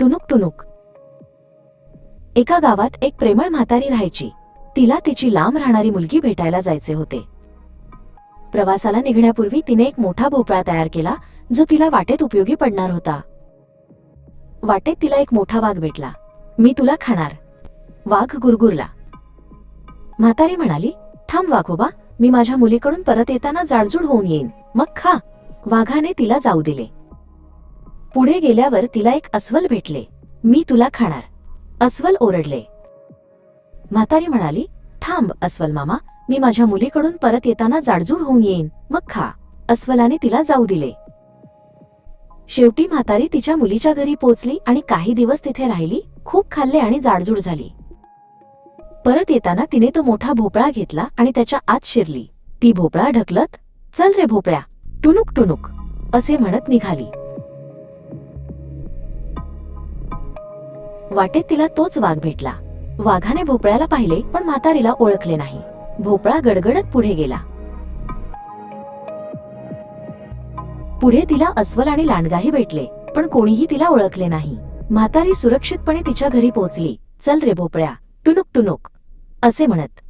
टुनुक टुनुक एका गावात एक प्रेमळ म्हातारी राहायची. तिला तिची लांब राहणारी मुलगी भेटायला जायचे होते. प्रवासाला निघण्यापूर्वी तिने एक मोठा भोपळा तयार केला जो तिला वाटेत उपयोगी पडणार होता. वाटेत तिला एक मोठा वाघ भेटला. मी तुला खाणार. वाघ गुरगुरला. म्हातारी म्हणाली थांब वाघोबा मी माझ्या मुलीकडून परत येताना जाडजूड होऊन येईन. मग खा. वाघाने तिला जाऊ दिले. पुढे गेल्यावर तिला एक अस्वल भेटले. मी तुला खाणार. अस्वल ओरडले. म्हातारी म्हणाली थांब अस्वल मामा मी माझ्या मुलीकडून परत येताना जाडजूड होऊन येईन मग खा. अस्वलाने तिला जाऊ दिले. शेवटी म्हातारी तिच्या मुलीच्या घरी पोचली आणि काही दिवस तिथे राहिली खूप खाल्ले आणि जाडजूड झाली. परत येताना तिने तो मोठा भोपळा घेतला आणि त्याच्या आत शिरली. ती भोपळा ढकलत चल रे भोपळ्या टुनुक टुनुक असे म्हणत निघाली. वाटेत तिला तोच वाघ भेटला. वाघाने भोपळ्याला पाहिले पण म्हातारीला ओळखले नाही. भोपळा गडगडत पुढे गेला. पुढे तिला अस्वल आणि लांडगाही भेटले पण कोणीही तिला ओळखले नाही. म्हातारी सुरक्षितपणे तिच्या घरी पोहोचली. चल रे भोपळ्या टुनुक टुनुक असे म्हणत.